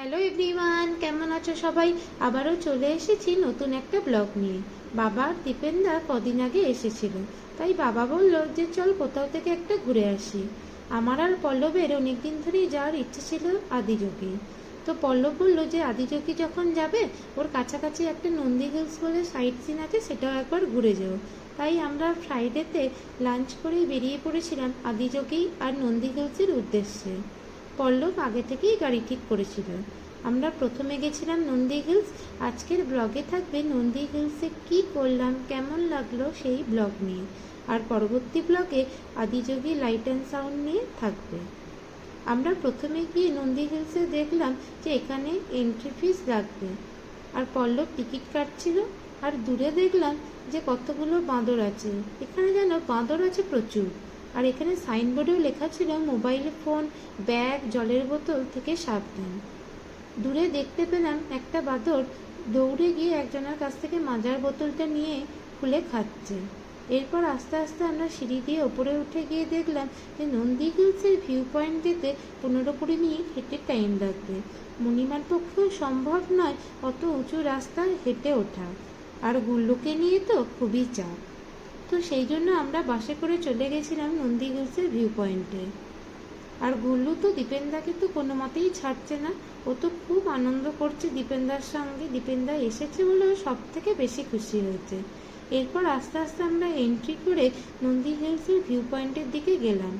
Hello everyone কেমন আছো সবাই? আবারও চলে এসেছি নতুন একটা ব্লগ নিয়ে। বাবা আর দীপেনদা কদিন আগে এসেছিল। তাই বাবা বলল যে, চল কোথাও থেকে একটা ঘুরে আসি। আমার আর পল্লবের অনেকদিন ধরেই যাওয়ার ইচ্ছে ছিল আদিযোগী তো পল্লব বলল যে, আদিযোগী যখন যাবে, ওর কাছাকাছি একটা নন্দী হিলস বলে সাইট সিন আছে, সেটাও একবার ঘুরে যাও। তাই আমরা ফ্রাইডেতে লাঞ্চ করেই বেরিয়ে পড়েছিলাম আদিযোগী আর নন্দী হিলসের উদ্দেশ্যে। পল্লব আগে থেকেই গাড়ি ঠিক করেছিল। আমরা প্রথমে গেছিলাম নন্দী হিলস। আজকের ব্লগে থাকবে নন্দী হিলসে কি করলাম, কেমন লাগল সেই ব্লগ নিয়ে। আর পরবর্তী ব্লগে আদিযোগী লাইট অ্যান্ড সাউন্ড নিয়ে থাকবে। আমরা প্রথমে গিয়ে নন্দী হিলসে দেখলাম যে এখানে এন্ট্রি ফিস লাগবে। আর পল্লব টিকিট কাটছিল। আর দূরে দেখলাম যে কতগুলো বাঁদর আছে। এখানে যেন বাঁদর আছে প্রচুর। আর এখানে সাইনবোর্ডেও লেখা ছিল মোবাইল ফোন ব্যাগ জলের বোতল থেকে সাবধান। দূরে দেখতে পেলাম একটা বাঁদর দৌড়ে গিয়ে একজনের কাছ থেকে মাজার বোতলটা নিয়ে খুলে খাচ্ছে। এরপর আস্তে আস্তে আমরা সিঁড়ি দিয়ে ওপরে উঠে গিয়ে দেখলাম যে নন্দী হিলসের ভিউ পয়েন্ট যেতে পনেরো কুড়ি মিনিট হেঁটে টাইম লাগবে। মণিমার পক্ষেও সম্ভব নয় অত উঁচু রাস্তায় হেঁটে ওঠা। আর গুল্লুকে নিয়ে তো খুবই চাপ। তো সেই জন্য আমরা বাসে করে চলে গেছিলাম নন্দী হিলসের ভিউ পয়েন্টে আর গুল্লু তো দীপেন্দাকে তো কোনো মতেই ছাড়ছে না। ও তো খুব আনন্দ করছে দীপেন্দার সঙ্গে। দীপেন্দা এসেছে বলে ও সব থেকে বেশি খুশি হয়েছে। এরপর আস্তে আস্তে আমরা এন্ট্রি করে নন্দী হিলসের ভিউ পয়েন্টের দিকে গেলাম।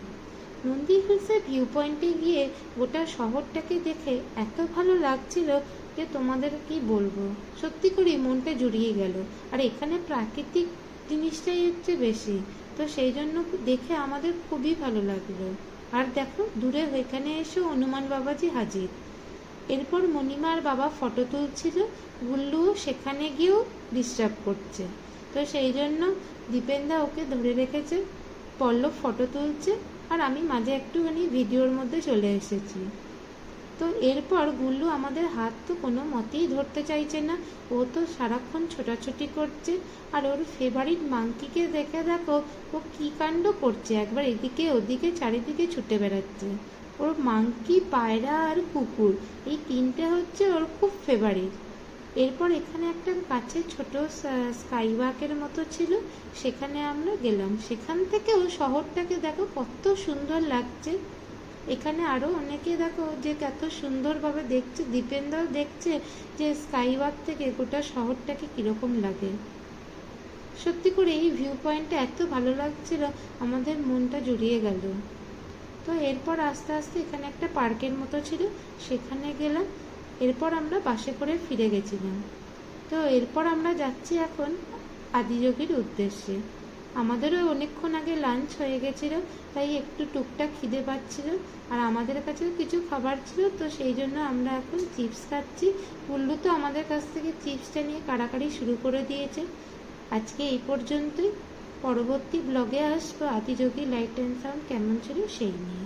নন্দী হিলসের ভিউ পয়েন্টে গিয়ে গোটা শহরটাকে দেখে এত ভালো লাগছিল যে তোমাদের কি বলব? সত্যি করে মনটা জুড়িয়ে গেল। আর এখানে প্রাকৃতিক জিনিসটাই হচ্ছে বেশি। তো সেই জন্য দেখে আমাদের খুবই ভালো লাগল। আর দেখো, দূরে ওইখানে এসে হনুমান বাবাজি হাজির। এরপর মণিমার বাবা ফটো তুলছিল গুল্লুও সেখানে গিয়েও ডিস্টার্ব করছে। তো সেই জন্য দীপেন্দা ওকে ধরে রেখেছে, পল্লব ফটো তুলছে, আর আমি মাঝে একটুখানি ভিডিওর মধ্যে চলে এসেছি। তো এরপর গুল্লু আমাদের হাত তো কোনো মতেই ধরতে চাইছে না। ও তো সারাক্ষণ ছোটাছুটি করছে। আর ওর ফেভারিট মাংকিকে দেখে দেখো, ও কি কাণ্ড করছে? একবার এদিকে ওদিকে চারিদিকে ছুটে বেড়াচ্ছে। ওর মাংকি পায়রা আর কুকুর, এই তিনটে হচ্ছে ওর খুব ফেভারিট এরপর এখানে একটা কাছে ছোট স্কাই ওয়াকের মতো ছিল, সেখানে আমরা গেলাম। সেখান থেকেও শহরটাকে দেখো কত সুন্দর লাগছে। এখানে আরও অনেকে দেখো যে কত সুন্দরভাবে দেখছে, দীপেন্দাও দেখছে যে স্কাই ওয়াক থেকে গোটা শহরটাকে কীরকম লাগে। সত্যি করে এই ভিউ পয়েন্টটা এত ভালো লাগছিল, আমাদের মনটা জুড়িয়ে গেল। তো এরপর আস্তে আস্তে এখানে একটা পার্কের মতো ছিল, সেখানে গেলাম, এরপর আমরা বাসে করে ফিরে গেছিলাম। তো এরপর আমরা যাচ্ছি এখন আদিযোগীর উদ্দেশ্যে। আমাদেরও অনেকক্ষণ আগে লাঞ্চ হয়ে গেছিল, তাই একটু টুকটাক খিদে পাচ্ছিল। আর আমাদের কাছেও কিছু খাবার ছিল, তো সেই জন্য আমরা এখন চিপস খাচ্ছি। উল্লু তো আমাদের কাছ থেকে চিপসটা নিয়ে কাড়াকাড়ি শুরু করে দিয়েছে। আজকে এই পর্যন্তই। পরবর্তী ব্লগে আসব। আতিযোগী লাইট অ্যান্ড সাউন্ড কেমন ছিল সেই নিয়ে।